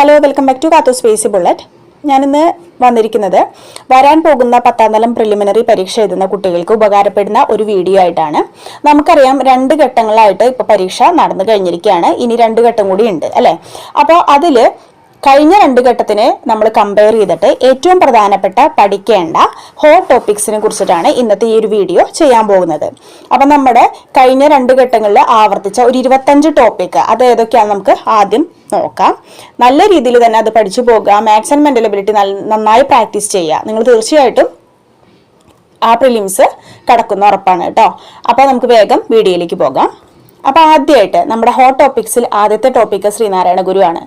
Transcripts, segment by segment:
Hello welcome back to Kathu space bullet ഞാനിന്ന് വന്നിരിക്കുന്നത് വരാൻ പോകുന്ന പത്താം തലം പ്രിലിമിനറി പരീക്ഷ എഴുതുന്ന കുട്ടികൾക്ക് ഉപകാരപ്പെടുന്ന ഒരു വീഡിയോ ആയിട്ടാണ്. നമുക്കറിയാം രണ്ട് ഘട്ടങ്ങളായിട്ട് ഇപ്പോൾ പരീക്ഷ നടന്നു കഴിഞ്ഞിരിക്കുകയാണ്. ഇനി രണ്ട് ഘട്ടം കൂടി ഉണ്ട് അല്ലേ? അപ്പോൾ അതിൽ കഴിഞ്ഞ രണ്ട് ഘട്ടത്തിന് നമ്മൾ കമ്പയർ ചെയ്തിട്ട് ഏറ്റവും പ്രധാനപ്പെട്ട പഠിക്കേണ്ട ഹോട്ട് ടോപ്പിക്സിനെ കുറിച്ചിട്ടാണ് ഇന്നത്തെ ഈ ഒരു വീഡിയോ ചെയ്യാൻ പോകുന്നത്. അപ്പം നമ്മുടെ കഴിഞ്ഞ രണ്ട് ഘട്ടങ്ങളിൽ ആവർത്തിച്ച ഒരു ഇരുപത്തഞ്ച് ടോപ്പിക്ക് അത് ഏതൊക്കെയാണ് നമുക്ക് ആദ്യം നോക്കാം. നല്ല രീതിയിൽ തന്നെ അത് പഠിച്ചു പോകുക മാത്സ് ആൻഡ് മെന്റൽ എബിലിറ്റി നന്നായി പ്രാക്ടീസ് ചെയ്യുക. നിങ്ങൾ തീർച്ചയായിട്ടും ആ പ്രിലിംസ് കടക്കുന്ന ഉറപ്പാണ് കേട്ടോ. അപ്പോൾ നമുക്ക് വേഗം വീഡിയോയിലേക്ക് പോകാം. അപ്പോൾ ആദ്യമായിട്ട് നമ്മുടെ ഹോട്ട് ടോപ്പിക്സിൽ ആദ്യത്തെ ടോപ്പിക്ക് ശ്രീനാരായണ ഗുരുവാണ്.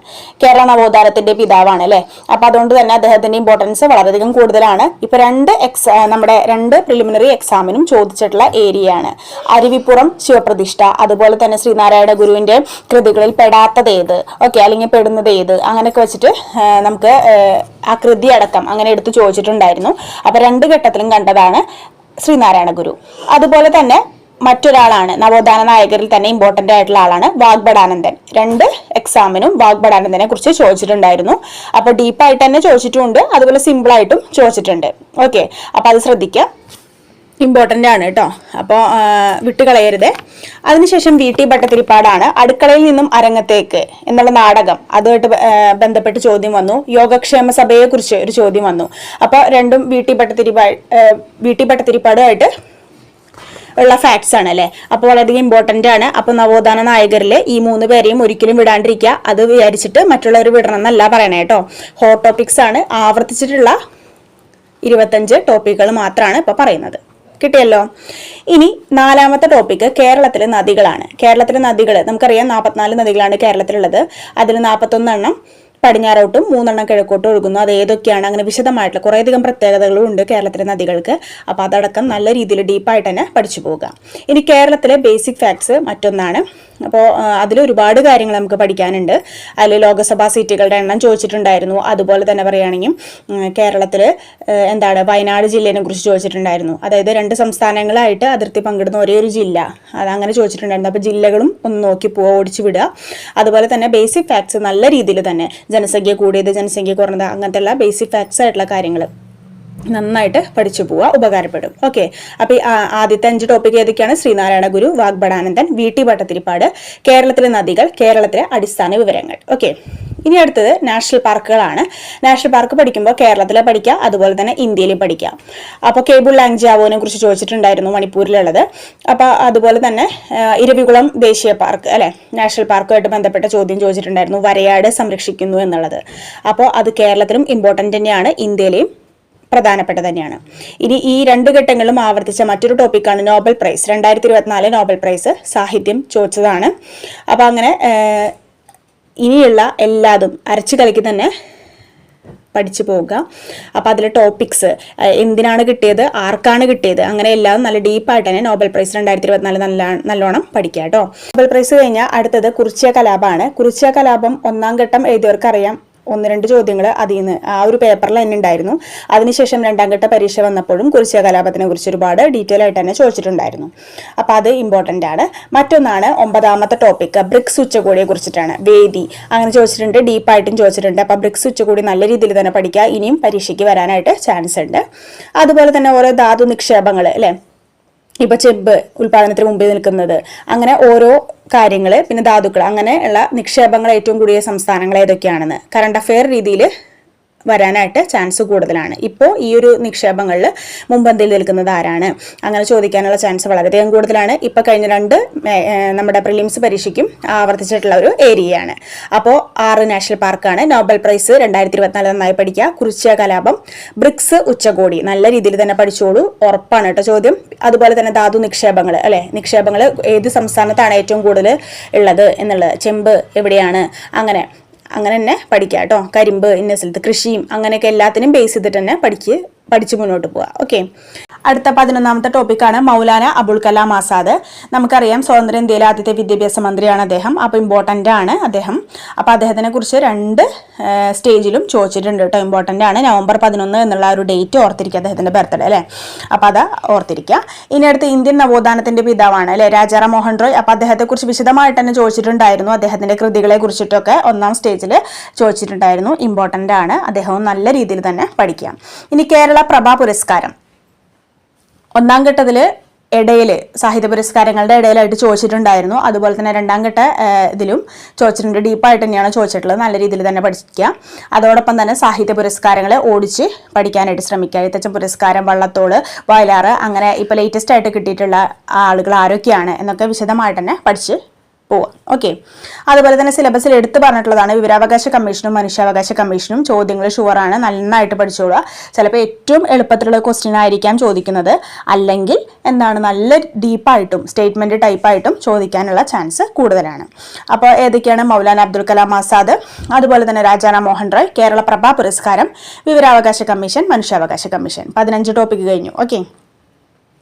കേരള നവോത്ഥാനത്തിന്റെ പിതാവാണ് അല്ലേ? അപ്പോൾ അതുകൊണ്ട് തന്നെ അദ്ദേഹത്തിന്റെ ഇമ്പോർട്ടൻസ് വളരെയധികം കൂടുതലാണ്. ഇപ്പോൾ രണ്ട് എക്സാ നമ്മുടെ രണ്ട് പ്രിലിമിനറി എക്സാമിനും ചോദിച്ചിട്ടുള്ള ഏരിയയാണ് അരുവിപ്പുറം ശിവപ്രതിഷ്ഠ അതുപോലെ തന്നെ ശ്രീനാരായണ ഗുരുവിന്റെ കൃതികളിൽ പെടാത്തത് ഏത്? ഓക്കെ അല്ലെങ്കിൽ പെടുന്നത് ഏത്? അങ്ങനെയൊക്കെ വെച്ചിട്ട് നമുക്ക് ആ, കൃതി അടക്കം അങ്ങനെ എടുത്ത് ചോദിച്ചിട്ടുണ്ടായിരുന്നു. അപ്പോൾ രണ്ട് ഘട്ടത്തിലും കണ്ടതാണ് ശ്രീനാരായണ ഗുരു. അതുപോലെ തന്നെ മറ്റൊരാളാണ്. നവോത്ഥാന നായകരിൽ തന്നെ ഇമ്പോർട്ടന്റ് ആയിട്ടുള്ള ആളാണ് വാഗ്ബടാനന്ദൻ രണ്ട് എക്സാമിനും വാഗ്ബടാനന്ദനെ കുറിച്ച് ചോദിച്ചിട്ടുണ്ടായിരുന്നു. അപ്പൊ ഡീപ്പായിട്ട് തന്നെ ചോദിച്ചിട്ടുണ്ട്. അതുപോലെ സിമ്പിളായിട്ടും ചോദിച്ചിട്ടുണ്ട്. ഓക്കെ അപ്പൊ അത് ശ്രദ്ധിക്കുക ഇമ്പോർട്ടന്റ് ആണ് കേട്ടോ അപ്പോൾ വിട്ടുകളയരുത്. അതിനുശേഷം വി ടി ഭട്ടതിരിപ്പാടാണ്. അടുക്കളയിൽ നിന്നും അരങ്ങത്തേക്ക് എന്നുള്ള നാടകം. അതുമായിട്ട് ബന്ധപ്പെട്ട് ചോദ്യം വന്നു. യോഗക്ഷേമ സഭയെക്കുറിച്ച് ഒരു ചോദ്യം വന്നു. അപ്പോൾ രണ്ടും വി ടി ഭട്ടതിരിപ്പാ വി ടി ഭട്ടതിരിപ്പാടുമായിട്ട് ഉള്ള ഫാക്ട്സ് ആണ് അല്ലെ അപ്പോൾ വളരെയധികം ഇമ്പോർട്ടന്റ് ആണ്. അപ്പോൾ നവോത്ഥാന നായകരിൽ ഈ മൂന്ന് പേരെയും ഒരിക്കലും വിടാണ്ടിരിക്കുക. അത് വിചാരിച്ചിട്ട് മറ്റുള്ളവർ വിടണം എന്നല്ല പറയണേ കേട്ടോ. ഹോട്ട് ടോപ്പിക്സ് ആണ്. ആവർത്തിച്ചിട്ടുള്ള ഇരുപത്തഞ്ച് ടോപ്പിക്കുകൾ മാത്രമാണ് ഇപ്പോൾ പറയുന്നത്. കിട്ടിയല്ലോ? ഇനി നാലാമത്തെ ടോപ്പിക്ക് കേരളത്തിലെ നദികളാണ്. കേരളത്തിലെ നദികൾ നമുക്കറിയാം നാൽപ്പത്തിനാല് നദികളാണ് കേരളത്തിലുള്ളത്. അതിൽ നാൽപ്പത്തൊന്നെണ്ണം പടിഞ്ഞാറോട്ടും മൂന്നെണ്ണം കിഴക്കോട്ടും ഒഴുകുന്നു. അത് ഏതൊക്കെയാണ്? അങ്ങനെ വിശദമായിട്ടുള്ള കുറേയധികം പ്രത്യേകതകളും ഉണ്ട് കേരളത്തിലെ നദികൾക്ക്. അപ്പോൾ അതടക്കം നല്ല രീതിയിൽ ഡീപ്പായിട്ട് തന്നെ പഠിച്ചു പോവുക. ഇനി കേരളത്തിലെ ബേസിക് ഫാക്ട്സ് മറ്റൊന്നാണ്. അപ്പോൾ അതിൽ ഒരുപാട് കാര്യങ്ങൾ നമുക്ക് പഠിക്കാനുണ്ട്. അതിൽ ലോകസഭാ സീറ്റുകളുടെ എണ്ണം ചോദിച്ചിട്ടുണ്ടായിരുന്നു. അതുപോലെ തന്നെ പറയുകയാണെങ്കിൽ കേരളത്തിൽ എന്താണ് വയനാട് ജില്ലേനെ കുറിച്ച് ചോദിച്ചിട്ടുണ്ടായിരുന്നു. അതായത് രണ്ട് സംസ്ഥാനങ്ങളായിട്ട് അതിർത്തി പങ്കിടുന്ന ഒരേ ഒരു ജില്ല. അത് അങ്ങനെ ചോദിച്ചിട്ടുണ്ടായിരുന്നു. അപ്പോൾ ജില്ലകളും ഒന്ന് നോക്കി പോവുക ഓടിച്ചു വിടുക. അതുപോലെ തന്നെ ബേസിക് ഫാക്ട്സ് നല്ല രീതിയിൽ തന്നെ ജനസംഖ്യ കൂടിയത് ജനസംഖ്യ കുറഞ്ഞത് അങ്ങനത്തെ എല്ലാ ബേസിക് ഫാക്ട്സ് ആയിട്ടുള്ള കാര്യങ്ങൾ നന്നായിട്ട് പഠിച്ചു പോവുക ഉപകാരപ്പെടും. ഓക്കെ അപ്പോൾ ആദ്യത്തെ അഞ്ച് ടോപ്പിക് ഏതൊക്കെയാണ്? ശ്രീനാരായണ ഗുരു വാഗ്ബടാനന്ദൻ വി ടി ഭട്ടത്തിരിപ്പാട് കേരളത്തിലെ നദികൾ കേരളത്തിലെ അടിസ്ഥാന വിവരങ്ങൾ. ഓക്കെ ഇനി അടുത്തത് നാഷണൽ പാർക്കുകളാണ്. നാഷണൽ പാർക്ക് പഠിക്കുമ്പോൾ കേരളത്തിലെ പഠിക്കുക അതുപോലെ തന്നെ ഇന്ത്യയിലും പഠിക്കാം അപ്പോൾ കേബിൾ ലാങ്ജാവോനെ കുറിച്ച് ചോദിച്ചിട്ടുണ്ടായിരുന്നു മണിപ്പൂരിലുള്ളത്. അപ്പോൾ അതുപോലെ തന്നെ ഇരവികുളം ദേശീയ പാർക്ക് അല്ലെ? നാഷണൽ പാർക്കുമായിട്ട് ബന്ധപ്പെട്ട ചോദ്യം ചോദിച്ചിട്ടുണ്ടായിരുന്നു. വരയാട് സംരക്ഷിക്കുന്നു എന്നുള്ളത്. അപ്പോൾ അത് കേരളത്തിലും ഇമ്പോർട്ടന്റ് തന്നെയാണ്. ഇന്ത്യയിലെയും പ്രധാനപ്പെട്ട തന്നെയാണ്. ഇനി ഈ രണ്ട് ഘട്ടങ്ങളും ആവർത്തിച്ച മറ്റൊരു ടോപ്പിക്കാണ് നോബൽ പ്രൈസ് രണ്ടായിരത്തി ഇരുപത്തിനാല് നോബൽ പ്രൈസ് സാഹിത്യം ചോദിച്ചതാണ്. അപ്പോൾ അങ്ങനെ ഇനിയുള്ള എല്ലാതും അരച്ചു കളിക്ക് തന്നെ പഠിച്ചു പോവുക. അപ്പം അതിലെ ടോപ്പിക്സ് എന്തിനാണ് കിട്ടിയത് ആർക്കാണ് കിട്ടിയത് അങ്ങനെ എല്ലാം നല്ല ഡീപ്പായിട്ട് തന്നെ നോബൽ പ്രൈസ് രണ്ടായിരത്തി ഇരുപത്തിനാല് നല്ല നല്ലോണം പഠിക്കുക കേട്ടോ. നോബൽ പ്രൈസ് കഴിഞ്ഞാൽ അടുത്തത് കുറിച്ചിയ കലാപമാണ്. കുറിച്ചിയ കലാപം ഒന്നാം ഘട്ടം എഴുതിയവർക്ക് അറിയാം ഒന്ന് രണ്ട് ചോദ്യങ്ങൾ അതിൽ നിന്ന് ആ ഒരു പേപ്പറിൽ തന്നെ ഉണ്ടായിരുന്നു. അതിനുശേഷം രണ്ടാം ഘട്ട പരീക്ഷ വന്നപ്പോഴും കുറിച്യ കലാപത്തിനെ കുറിച്ച് ഒരുപാട് ഡീറ്റെയിൽ ആയിട്ട് തന്നെ ചോദിച്ചിട്ടുണ്ടായിരുന്നു. അപ്പോൾ അത് ഇമ്പോർട്ടന്റ് ആണ്. മറ്റൊന്നാണ് ഒമ്പതാമത്തെ ടോപ്പിക് ബ്രിക്സ് ഉച്ചകോടിയെ കുറിച്ചിട്ടാണ്. വേദി. അങ്ങനെ ചോദിച്ചിട്ടുണ്ട് ഡീപ്പായിട്ടും ചോദിച്ചിട്ടുണ്ട്. അപ്പോൾ ബ്രിക്സ് ഉച്ചകോടി നല്ല രീതിയിൽ തന്നെ പഠിക്കുക. ഇനിയും പരീക്ഷയ്ക്ക് വരാനായിട്ട് ചാൻസ് ഉണ്ട്. അതുപോലെ തന്നെ ഓരോ ധാതു നിക്ഷേപങ്ങൾ അല്ലേ? ഇപ്പൊ ചെമ്പ് ഉൽപാദനത്തിന് മുമ്പിൽ നിൽക്കുന്നത്. അങ്ങനെ ഓരോ കാര്യങ്ങൾ പിന്നെ ധാതുക്കൾ അങ്ങനെയുള്ള നിക്ഷേപങ്ങൾ ഏറ്റവും കൂടിയ സംസ്ഥാനങ്ങൾ ഏതൊക്കെയാണെന്ന്. കറണ്ട് അഫെയർ രീതിയിൽ വരാനായിട്ട് ചാൻസ് കൂടുതലാണ്. ഇപ്പോൾ ഈ ഒരു നിക്ഷേപങ്ങളിൽ മുമ്പന്തിയിൽ നിൽക്കുന്നത് ആരാണ്? അങ്ങനെ ചോദിക്കാനുള്ള ചാൻസ് വളരെയധികം കൂടുതലാണ്. ഇപ്പോൾ കഴിഞ്ഞ രണ്ട് നമ്മുടെ പ്രിലിംസ് പരീക്ഷയ്ക്കും ആവർത്തിച്ചിട്ടുള്ള ഒരു ഏരിയയാണ്. അപ്പോൾ ആറ് നാഷണൽ പാർക്കാണ് നോബൽ പ്രൈസ് രണ്ടായിരത്തി ഇരുപത്തിനാല് നന്നായി പഠിക്കുക. കുറിച്യ കലാപം ബ്രിക്സ് ഉച്ചകോടി. നല്ല രീതിയിൽ തന്നെ പഠിച്ചോളൂ. ഉറപ്പാണ് കേട്ടോ ചോദ്യം. അതുപോലെ തന്നെ ധാതു നിക്ഷേപങ്ങൾ അല്ലെ? നിക്ഷേപങ്ങൾ ഏത് സംസ്ഥാനത്താണ് ഏറ്റവും കൂടുതൽ ഉള്ളത് എന്നുള്ളത്. ചെമ്പ് എവിടെയാണ്? അങ്ങനെ. അങ്ങനെ തന്നെ പഠിക്കുക കേട്ടോ കരിമ്പ് ഇന്ന സ്ഥലത്ത് കൃഷിയും അങ്ങനെയൊക്കെ എല്ലാത്തിനും ബേസ് ചെയ്തിട്ട് തന്നെ പഠിക്ക് പഠിച്ച് മുന്നോട്ട് പോവുക ഓക്കെ അടുത്ത പതിനൊന്നാമത്തെ ടോപ്പിക്കാണ് മൗലാന അബുൽ കലാം ആസാദ്. നമുക്കറിയാം സ്വതന്ത്ര ഇന്ത്യയിലെ ആദ്യത്തെ വിദ്യാഭ്യാസ മന്ത്രിയാണ് അദ്ദേഹം. അപ്പോൾ ഇമ്പോർട്ടന്റ് ആണ് അദ്ദേഹം. അപ്പോൾ അദ്ദേഹത്തിനെ കുറിച്ച് രണ്ട് സ്റ്റേജിലും ചോദിച്ചിട്ടുണ്ട് കേട്ടോ. ഇമ്പോർട്ടന്റ് ആണ്. നവംബർ പതിനൊന്ന് എന്നുള്ള ഒരു ഡേറ്റ് ഓർത്തിരിക്കുക അദ്ദേഹത്തിന്റെ ബർത്ത്ഡേ അല്ലേ? അപ്പോൾ അത് ഓർത്തിരിക്കുക. ഇനി അടുത്ത് ഇന്ത്യൻ നവോത്ഥാനത്തിന്റെ പിതാവാണ് അല്ലേ? രാജാറാം മോഹൻ റോയ്. അപ്പോൾ അദ്ദേഹത്തെക്കുറിച്ച് വിശദമായിട്ട് തന്നെ ചോദിച്ചിട്ടുണ്ടായിരുന്നു. അദ്ദേഹത്തിന്റെ കൃതികളെ കുറിച്ചിട്ടൊക്കെ ഒന്നാം സ്റ്റേജിൽ ചോദിച്ചിട്ടുണ്ടായിരുന്നു. ഇമ്പോർട്ടന്റ് ആണ്. അദ്ദേഹവും നല്ല രീതിയിൽ തന്നെ പഠിക്കുക ഇനി കേരള പ്രഭാ പുരസ്കാരം. ഒന്നാം ഘട്ടത്തിൽ ഇടയിൽ സാഹിത്യ പുരസ്കാരങ്ങളുടെ ഇടയിലായിട്ട് ചോദിച്ചിട്ടുണ്ടായിരുന്നു. അതുപോലെ തന്നെ രണ്ടാം ഘട്ട ഇതിലും ചോദിച്ചിട്ടുണ്ട്. ഡീപ്പായിട്ട് തന്നെയാണ് ചോദിച്ചിട്ടുള്ളത്. നല്ല രീതിയിൽ തന്നെ പഠിക്കുക അതോടൊപ്പം തന്നെ സാഹിത്യ പുരസ്കാരങ്ങളെ ഓടിച്ച് പഠിക്കാനായിട്ട് ശ്രമിക്കുക. എഴുത്തച്ഛൻ പുരസ്കാരം വള്ളത്തോട് വയലാറ് അങ്ങനെ ഇപ്പോൾ ലേറ്റസ്റ്റ് ആയിട്ട് കിട്ടിയിട്ടുള്ള ആളുകൾ ആരൊക്കെയാണ് എന്നൊക്കെ വിശദമായിട്ട് തന്നെ പഠിച്ച് പോവാം. ഓക്കെ അതുപോലെ തന്നെ സിലബസിൽ എടുത്തു പറഞ്ഞിട്ടുള്ളതാണ് വിവരാവകാശ കമ്മീഷനും മനുഷ്യാവകാശ കമ്മീഷനും ചോദ്യങ്ങൾ ഷുവറാണ് നന്നായിട്ട് പഠിച്ചോളുക. ചിലപ്പോൾ ഏറ്റവും എളുപ്പത്തിലുള്ള ക്വസ്റ്റ്യൻ ആയിരിക്കാം ചോദിക്കുന്നത്. അല്ലെങ്കിൽ എന്താണ് നല്ല ഡീപ്പായിട്ടും സ്റ്റേറ്റ്മെന്റ് ടൈപ്പായിട്ടും ചോദിക്കാനുള്ള ചാൻസ് കൂടുതലാണ്. അപ്പോൾ ഏതൊക്കെയാണ് മൗലാന അബ്ദുൽ കലാം ആസാദ് അതുപോലെ തന്നെ രാജാന മോഹൻ റോയ് കേരള പ്രഭാ പുരസ്കാരം വിവരാവകാശ കമ്മീഷൻ മനുഷ്യാവകാശ കമ്മീഷൻ. പതിനഞ്ച് ടോപ്പിക്ക് കഴിഞ്ഞു. ഓക്കെ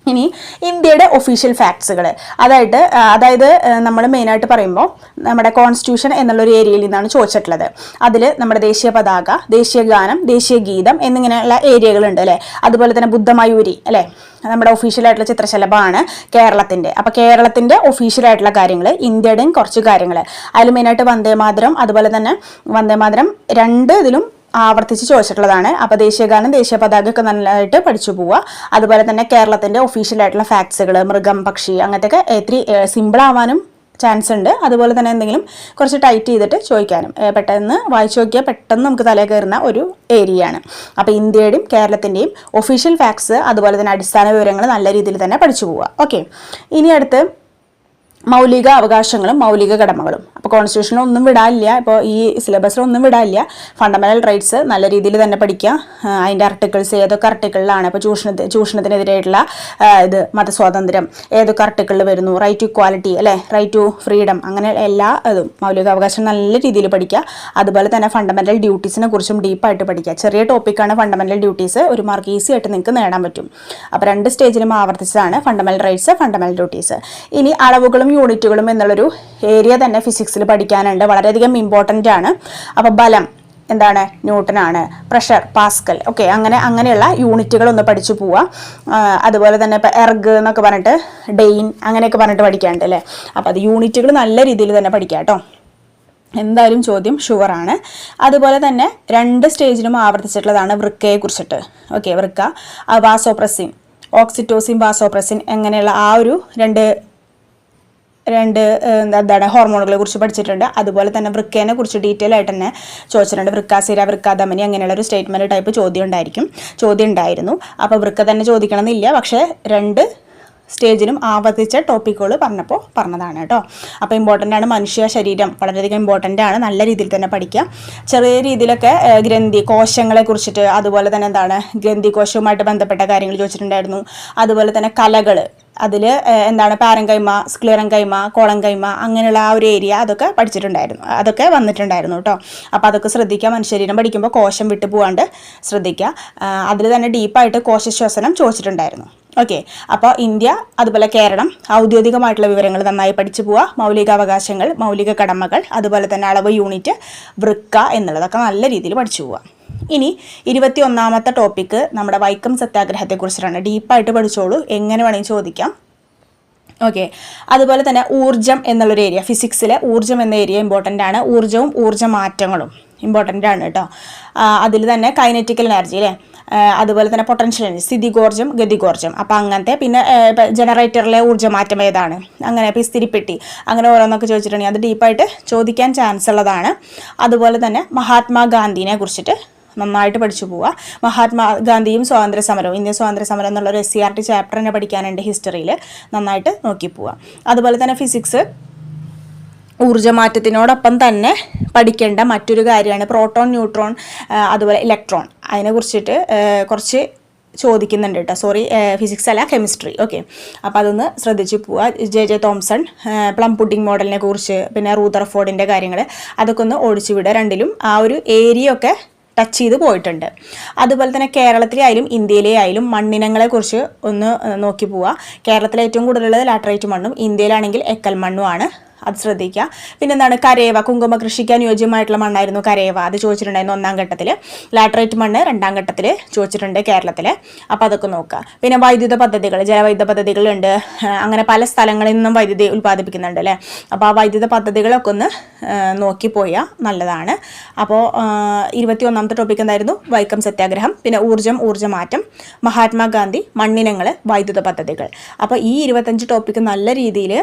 ഇനി ഇന്ത്യയുടെ ഒഫീഷ്യൽ ഫാക്ട്സുകൾ അതായിട്ട് അതായത് നമ്മൾ മെയിനായിട്ട് പറയുമ്പോൾ നമ്മുടെ കോൺസ്റ്റിറ്റ്യൂഷൻ എന്നുള്ളൊരു ഏരിയയിൽ നിന്നാണ് ചോദിച്ചിട്ടുള്ളത്. അതിൽ നമ്മുടെ ദേശീയ പതാക ദേശീയ ഗാനം ദേശീയ ഗീതം എന്നിങ്ങനെയുള്ള ഏരിയകളുണ്ട് അല്ലേ? അതുപോലെ തന്നെ ബുദ്ധമയൂരി അല്ലേ? നമ്മുടെ ഒഫീഷ്യൽ ആയിട്ടുള്ള ചിത്രശലഭമാണ് കേരളത്തിന്റെ അപ്പോൾ കേരളത്തിന്റെ ഒഫീഷ്യൽ ആയിട്ടുള്ള കാര്യങ്ങൾ ഇന്ത്യയുടെയും കുറച്ച് കാര്യങ്ങൾ അതിൽ മെയിനായിട്ട് വന്ദേമാതരം അതുപോലെ തന്നെ വന്ദേമാതരം രണ്ട് ഇതിലും ആവർത്തിച്ച് ചോദിച്ചിട്ടുള്ളതാണ്. അപ്പോൾ ദേശീയഗാനം ദേശീയ പതാക ഒക്കെ നല്ലതായിട്ട് പഠിച്ചു പോവുക. അതുപോലെ തന്നെ കേരളത്തിന്റെ ഒഫീഷ്യൽ ആയിട്ടുള്ള ഫാക്ട്സുകൾ മൃഗം പക്ഷി അങ്ങനത്തെയൊക്കെ ഇത്തിരി സിമ്പിൾ ആവാനും ചാൻസ് ഉണ്ട്. അതുപോലെ തന്നെ എന്തെങ്കിലും കുറച്ച് ടൈറ്റ് ചെയ്തിട്ട് ചോദിക്കാനും. പെട്ടെന്ന് വായിച്ചു നോക്കിയാൽ പെട്ടെന്ന് നമുക്ക് തലേ കയറുന്ന ഒരു ഏരിയയാണ് അപ്പോൾ ഇന്ത്യയുടെയും കേരളത്തിന്റെയും ഒഫീഷ്യൽ ഫാക്ട്സ് അതുപോലെ തന്നെ അടിസ്ഥാന വിവരങ്ങൾ നല്ല രീതിയിൽ തന്നെ പഠിച്ചു പോവുക. ഓക്കെ ഇനി അടുത്ത് മൗലിക അവകാശങ്ങളും മൗലിക കടമകളും. അപ്പോൾ കോൺസ്റ്റിറ്റ്യൂഷനിൽ ഒന്നും വിടാനില്ല. ഇപ്പോൾ ഈ സിലബസിൽ ഒന്നും വിടാനില്ല. ഫണ്ടമെന്റൽ റൈറ്റ്സ് നല്ല രീതിയിൽ തന്നെ പഠിക്കുക അതിന്റെ ആർട്ടിക്കിൾസ് ഏതൊക്കെ ആർട്ടിക്കിളിലാണ് ഇപ്പോൾ ചൂഷണത്തിന് ചൂഷണത്തിനെതിരായിട്ടുള്ള ഇത് മതസ്വാതന്ത്ര്യം. ഏതൊക്കെ ആർട്ടിക്കിളിൽ വരുന്നു? റൈറ്റ് ടു ഇക്വാലിറ്റി അല്ലേ? റൈറ്റ് ടു ഫ്രീഡം അങ്ങനെ എല്ലാ ഇതും മൗലിക അവകാശം നല്ല രീതിയിൽ പഠിക്കുക അതുപോലെ തന്നെ ഫണ്ടമെന്റൽ ഡ്യൂട്ടീസിനെ കുറിച്ചും ഡീപ്പായിട്ട് പഠിക്കുക ചെറിയ ടോപ്പിക്കാണ് ഫണ്ടമെന്റൽ ഡ്യൂട്ടീസ് ഒരു മാർക്ക് ഈസി ആയിട്ട് നിങ്ങൾക്ക് നേടാൻ പറ്റും. അപ്പോൾ രണ്ട് സ്റ്റേജിലും ആവർത്തിച്ചതാണ് ഫണ്ടമെന്റൽ റൈറ്റ്സ് ഫണ്ടമെന്റൽ ഡ്യൂട്ടീസ് ഇനി അളവുകളും യൂണിറ്റുകളും എന്നുള്ളൊരു ഏരിയ തന്നെ ഫിസിക്സിൽ പഠിക്കാനുണ്ട്. വളരെയധികം ഇമ്പോർട്ടന്റ് ആണ്. അപ്പോൾ ബലം എന്താണ്? ന്യൂട്ടനാണ് പ്രഷർ പാസ്കൽ. ഓക്കെ അങ്ങനെ അങ്ങനെയുള്ള യൂണിറ്റുകളൊന്ന് പഠിച്ചു പോവുക അതുപോലെ തന്നെ ഇപ്പോൾ എർഗ് എന്നൊക്കെ പറഞ്ഞിട്ട് ഡെയിൻ അങ്ങനെയൊക്കെ പറഞ്ഞിട്ട് പഠിക്കാനുണ്ട് അല്ലേ? അപ്പോൾ അത് യൂണിറ്റുകൾ നല്ല രീതിയിൽ തന്നെ പഠിക്കാം കേട്ടോ എന്തായാലും ചോദ്യം ഷുവറാണ് അതുപോലെ തന്നെ രണ്ട് സ്റ്റേജിലും ആവർത്തിച്ചിട്ടുള്ളതാണ് വൃക്കയെ കുറിച്ചിട്ട്. ഓക്കെ വൃക്ക വാസോപ്രസിൻ ഓക്സിറ്റോസിൻ വാസോപ്രസിൻ എങ്ങനെയുള്ള ആ ഒരു രണ്ട് രണ്ട് എന്താണ് ഹോർമോണുകളെ കുറിച്ച് പഠിച്ചിട്ടുണ്ട്. അതുപോലെ തന്നെ വൃക്കേനെ കുറിച്ച് ഡീറ്റെയിൽ ആയിട്ട് തന്നെ ചോദിച്ചിട്ടുണ്ട്. വൃക്കാസിര വൃക്കാദമനി അങ്ങനെയുള്ള ഒരു സ്റ്റേറ്റ്മെന്റ് ടൈപ്പ് ചോദ്യം ഉണ്ടായിരിക്കും. ചോദ്യം ഉണ്ടായിരുന്നു. അപ്പോൾ വൃക്ക തന്നെ ചോദിക്കണമെന്നില്ല. പക്ഷേ രണ്ട് സ്റ്റേജിലും ആവർത്തിച്ച ടോപ്പിക്കുകൾ പറഞ്ഞപ്പോൾ പറഞ്ഞതാണ് കേട്ടോ. അപ്പോൾ ഇമ്പോർട്ടന്റ് ആണ് മനുഷ്യ ശരീരം. വളരെയധികം ഇമ്പോർട്ടന്റ് ആണ്. നല്ല രീതിയിൽ തന്നെ പഠിക്കുക ചെറിയ രീതിയിലൊക്കെ ഗ്രന്ഥി കോശങ്ങളെ കുറിച്ചിട്ട് അതുപോലെ തന്നെ എന്താണ് ഗ്രന്ഥി കോശവുമായിട്ട് ബന്ധപ്പെട്ട കാര്യങ്ങൾ ചോദിച്ചിട്ടുണ്ടായിരുന്നു. അതുപോലെ തന്നെ കലകൾ അതിൽ എന്താണ് പാരങ്കൈമ സ്ക്ലിറങ്കൈമ കോളങ്കൈമ അങ്ങനെയുള്ള ആ ഒരു ഏരിയ അതൊക്കെ പഠിച്ചിട്ടുണ്ടായിരുന്നു. അതൊക്കെ വന്നിട്ടുണ്ടായിരുന്നു കേട്ടോ. അപ്പോൾ അതൊക്കെ ശ്രദ്ധിക്കുക. മനുഷ്യരീരം പഠിക്കുമ്പോൾ കോശം വിട്ടു പോകാണ്ട് ശ്രദ്ധിക്കുക. അതിൽ തന്നെ ഡീപ്പായിട്ട് കോശശ്വസനം ചോദിച്ചിട്ടുണ്ടായിരുന്നു. ഓക്കെ. അപ്പോൾ ഇന്ത്യ അതുപോലെ കേരളം ഔദ്യോഗികമായിട്ടുള്ള വിവരങ്ങൾ നന്നായി പഠിച്ചു പോവുക മൗലികാവകാശങ്ങൾ മൗലിക കടമകൾ അതുപോലെ തന്നെ അളവ് യൂണിറ്റ് വൃക്ക എന്നുള്ളതൊക്കെ നല്ല രീതിയിൽ പഠിച്ചു പോവുക ഇനി ഇരുപത്തി ഒന്നാമത്തെ ടോപ്പിക്ക് നമ്മുടെ വൈക്കം സത്യാഗ്രഹത്തെക്കുറിച്ചിട്ടാണ്. ഡീപ്പായിട്ട് പഠിച്ചോളൂ. എങ്ങനെ വേണമെങ്കിൽ ചോദിക്കാം. ഓക്കെ അതുപോലെ തന്നെ ഊർജം എന്നുള്ളൊരു ഏരിയ ഫിസിക്സിലെ ഊർജം എന്ന ഏരിയ ഇമ്പോർട്ടന്റ് ആണ്. ഊർജവും ഊർജ മാറ്റങ്ങളും ഇമ്പോർട്ടന്റ് ആണ് കേട്ടോ അതിൽ തന്നെ കൈനറ്റിക്കൽ എനർജി അല്ലേ അതുപോലെ തന്നെ പൊട്ടൻഷ്യൽ എനർജി സ്ഥിതികോർജം ഗതികോർജം അപ്പോൾ അങ്ങനത്തെ പിന്നെ ജനറേറ്ററിലെ ഊർജമാറ്റം ഏതാണ്? അങ്ങനെ ഇപ്പോൾ ഇസ്തിരിപ്പെട്ടി അങ്ങനെ ഓരോന്നൊക്കെ ചോദിച്ചിട്ടുണ്ടെങ്കിൽ അത് ഡീപ്പായിട്ട് ചോദിക്കാൻ ചാൻസ് ഉള്ളതാണ്. അതുപോലെ തന്നെ മഹാത്മാഗാന്ധിനെ കുറിച്ചിട്ട് നന്നായിട്ട് പഠിച്ചു പോവുക. മഹാത്മാഗാന്ധിയും സ്വാതന്ത്ര്യ സമരവും ഇന്ത്യൻ സ്വാതന്ത്ര്യ സമരം എന്നുള്ള ഒരു S C R T chapter തന്നെ പഠിക്കാനുണ്ട് ഹിസ്റ്ററിയിൽ നന്നായിട്ട് നോക്കി പോവുക. അതുപോലെ തന്നെ ഫിസിക്സ് ഊർജമാറ്റത്തിനോടൊപ്പം തന്നെ പഠിക്കേണ്ട മറ്റൊരു കാര്യമാണ് പ്രോട്ടോൺ ന്യൂട്രോൺ അതുപോലെ ഇലക്ട്രോൺ അതിനെ കുറിച്ചിട്ട് കുറച്ച് ചോദിക്കുന്നുണ്ട് കേട്ടോ സോറി ഫിസിക്സ് അല്ല കെമിസ്ട്രി ഓക്കെ അപ്പോൾ അതൊന്ന് ശ്രദ്ധിച്ച് പോവുക. J J Thomson plum pudding മോഡലിനെ കുറിച്ച് പിന്നെ റൂദർഫോർഡിന്റെ കാര്യങ്ങൾ അതൊക്കെ ഒന്ന് ഓടിച്ചു വിടുക. രണ്ടിലും ആ ഒരു ഏരിയ ഒക്കെ ടച്ച് ചെയ്ത് പോയിട്ടുണ്ട്. അതുപോലെ തന്നെ കേരളത്തിലെ ആയാലും ഇന്ത്യയിലെ ആയാലും മണ്ണിനങ്ങളെ കുറിച്ച് ഒന്ന് നോക്കി പോവുക കേരളത്തിലെ ഏറ്റവും കൂടുതലുള്ളത് ലാറ്ററൈറ്റ് മണ്ണും ഇന്ത്യയിലാണെങ്കിൽ എക്കൽ മണ്ണുമാണ് അത് ശ്രദ്ധിക്കുക. പിന്നെ എന്താണ് കരേവ കുങ്കുമ കൃഷിക്ക് അനുയോജ്യമായിട്ടുള്ള മണ്ണായിരുന്നു കരേവ. അത് ചോദിച്ചിട്ടുണ്ടായിരുന്നു ഒന്നാം ഘട്ടത്തിൽ ലാറ്ററൈറ്റ് മണ്ണ് രണ്ടാം ഘട്ടത്തിൽ ചോദിച്ചിട്ടുണ്ട് കേരളത്തിൽ അപ്പോൾ അതൊക്കെ നോക്കുക. പിന്നെ വൈദ്യുത പദ്ധതികൾ ജലവൈദ്യുത പദ്ധതികളുണ്ട്. അങ്ങനെ പല സ്ഥലങ്ങളിൽ നിന്നും വൈദ്യുതി ഉൽപ്പാദിപ്പിക്കുന്നുണ്ട് അല്ലേ? അപ്പോൾ ആ വൈദ്യുത പദ്ധതികളൊക്കെ ഒന്ന് നോക്കിപ്പോയാൽ നോക്കി പോയാൽ നല്ലതാണ്. അപ്പോൾ ഇരുപത്തി ഒന്നാമത്തെ ടോപ്പിക് എന്തായിരുന്നു? വൈക്കം സത്യാഗ്രഹം പിന്നെ ഊർജം ഊർജമാറ്റം മഹാത്മാഗാന്ധി മണ്ണിനങ്ങൾ വൈദ്യുത പദ്ധതികൾ. അപ്പോൾ ഈ ഇരുപത്തഞ്ച് ടോപ്പിക്ക് നല്ല രീതിയിൽ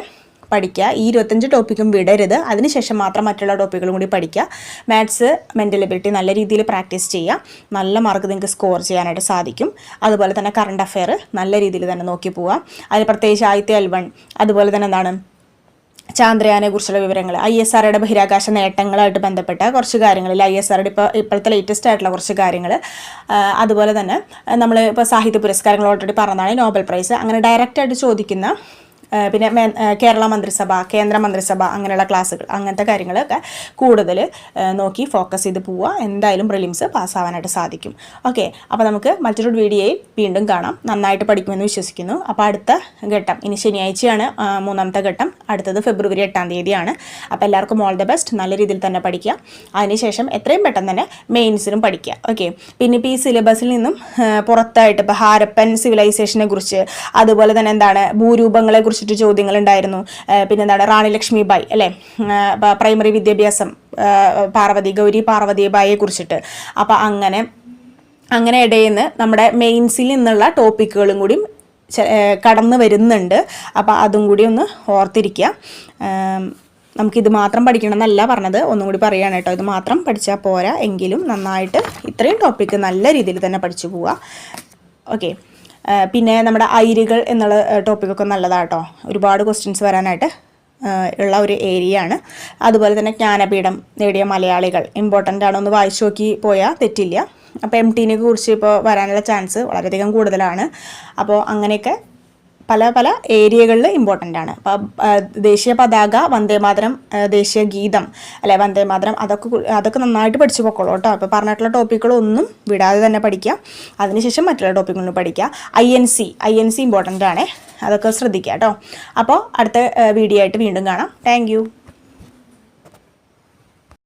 പഠിക്കുക. ഈ ഇരുപത്തഞ്ച് ടോപ്പിക്കും വിടരുത്. അതിനുശേഷം മാത്രം മറ്റുള്ള ടോപ്പിക്കുകളും കൂടി പഠിക്കുക. മാത്സ് മെന്റൽ എബിലിറ്റി നല്ല രീതിയിൽ പ്രാക്ടീസ് ചെയ്യുക. നല്ല മാർക്ക് നിങ്ങൾക്ക് സ്കോർ ചെയ്യാനായിട്ട് സാധിക്കും. അതുപോലെ തന്നെ കറണ്ട് അഫെയർ നല്ല രീതിയിൽ തന്നെ നോക്കി പോവുക. അതിൽ പ്രത്യേകിച്ച് ആദ്യത്തെ അൽവൺ അതുപോലെ തന്നെ എന്താണ്? ചാന്ദ്രയാനെ കുറിച്ചുള്ള വിവരങ്ങൾ ഐ എസ് ആറുടെ ബഹിരാകാശ നേട്ടങ്ങളായിട്ട് ബന്ധപ്പെട്ട കുറച്ച് കാര്യങ്ങളിൽ ഐ എസ് ആറുടെ ഇപ്പോൾ ഇപ്പോഴത്തെ ലേറ്റസ്റ്റ് ആയിട്ടുള്ള കുറച്ച് കാര്യങ്ങൾ. അതുപോലെ തന്നെ നമ്മൾ ഇപ്പോൾ സാഹിത്യ പുരസ്കാരങ്ങൾ ഓൾറെഡി പറഞ്ഞതാണ് നോബൽ പ്രൈസ് അങ്ങനെ ഡയറക്റ്റായിട്ട് ചോദിക്കുന്ന പിന്നെ കേരള മന്ത്രിസഭ കേന്ദ്ര മന്ത്രിസഭ അങ്ങനെയുള്ള ക്ലാസ്സുകൾ അങ്ങനത്തെ കാര്യങ്ങളൊക്കെ കൂടുതൽ നോക്കി ഫോക്കസ് ചെയ്ത് പോവുക എന്തായാലും പ്രിലിംസ് പാസ്സാവാനായിട്ട് സാധിക്കും. ഓക്കെ അപ്പോൾ നമുക്ക് മറ്റൊരു വീഡിയോയിൽ വീണ്ടും കാണാം. നന്നായിട്ട് പഠിക്കുമെന്ന് വിശ്വസിക്കുന്നു. അപ്പോൾ അടുത്ത ഘട്ടം ഇനി ശനിയാഴ്ചയാണ് മൂന്നാമത്തെ ഘട്ടം. അടുത്തത് ഫെബ്രുവരി എട്ടാം തീയതിയാണ്. അപ്പോൾ എല്ലാവർക്കും ഓൾ ദ ബെസ്റ്റ് നല്ല രീതിയിൽ തന്നെ പഠിക്കുക. അതിനുശേഷം എത്രയും പെട്ടെന്ന് തന്നെ മെയിൻസിനും പഠിക്കുക. ഓക്കെ പിന്നെ ഇപ്പോൾ ഈ സിലബസിൽ നിന്നും പുറത്തായിട്ട് ഇപ്പോൾ ഹാരപ്പൻ സിവിലൈസേഷനെ കുറിച്ച് അതുപോലെ തന്നെ എന്താണ് ഭൂരൂപങ്ങളെ കുറിച്ചിട്ട് ചോദ്യങ്ങൾ ഉണ്ടായിരുന്നു ആ, പിന്നെ എന്താണ് റാണി ലക്ഷ്മി ബായ് അല്ലേ? പ്രൈമറി വിദ്യാഭ്യാസം പാർവതി ഗൗരി പാർവതി ബായിയെ കുറിച്ചിട്ട്. അപ്പൊ അങ്ങനെ അങ്ങനെ ഇടയിൽ നിന്ന് നമ്മുടെ മെയിൻസിൽ നിന്നുള്ള ടോപ്പിക്കുകളും കൂടി കടന്നു വരുന്നുണ്ട്. അപ്പോൾ അതും കൂടി ഒന്ന് ഓർത്തിരിക്കുക നമുക്കിത് മാത്രം പഠിക്കണമെന്നല്ല പറഞ്ഞത്. ഒന്നും കൂടി പറയുകയാണ് കേട്ടോ. ഇത് മാത്രം പഠിച്ചാൽ പോരാ. എങ്കിലും നന്നായിട്ട് ഇത്രയും ടോപ്പിക്ക് നല്ല രീതിയിൽ തന്നെ പഠിച്ചു പോവുക ഓക്കെ പിന്നെ നമ്മുടെ ഐരുകൾ എന്നുള്ള ടോപ്പിക്കൊക്കെ നല്ലതാട്ടോ. ഒരുപാട് ക്വസ്റ്റ്യൻസ് വരാനായിട്ട് ഉള്ള ഒരു ഏരിയ ആണ്. അതുപോലെ തന്നെ ജ്ഞാനപീഠം നേടിയ മലയാളികൾ. ഇമ്പോർട്ടന്റ് ആണ് ഒന്ന് വായിച്ചു നോക്കി പോയാൽ തെറ്റില്ല. അപ്പോൾ എം ടീനെ കുറിച്ച് ഇപ്പോൾ വരാനുള്ള ചാൻസ് വളരെയധികം കൂടുതലാണ്. അപ്പോൾ അങ്ങനെയൊക്കെ പല പല ഏരിയകളിൽ ഇമ്പോർട്ടന്റ് ആണ്. അപ്പോൾ ദേശീയ പതാക വന്ദേ മാതരം ദേശീയ ഗീതം അല്ലെ വന്ദേമാതരം അതൊക്കെ അതൊക്കെ നന്നായിട്ട് പഠിച്ചു പൊക്കോളൂ കേട്ടോ. അപ്പോൾ പറഞ്ഞിട്ടുള്ള ടോപ്പിക്കുകളൊന്നും വിടാതെ തന്നെ പഠിക്കുക അതിനുശേഷം മറ്റുള്ള ടോപ്പിക്കുകളും പഠിക്കുക I N C I N C important ആണ്. അതൊക്കെ ശ്രദ്ധിക്കുക കേട്ടോ. അപ്പോൾ അടുത്ത വീഡിയോ ആയിട്ട് വീണ്ടും കാണാം. താങ്ക്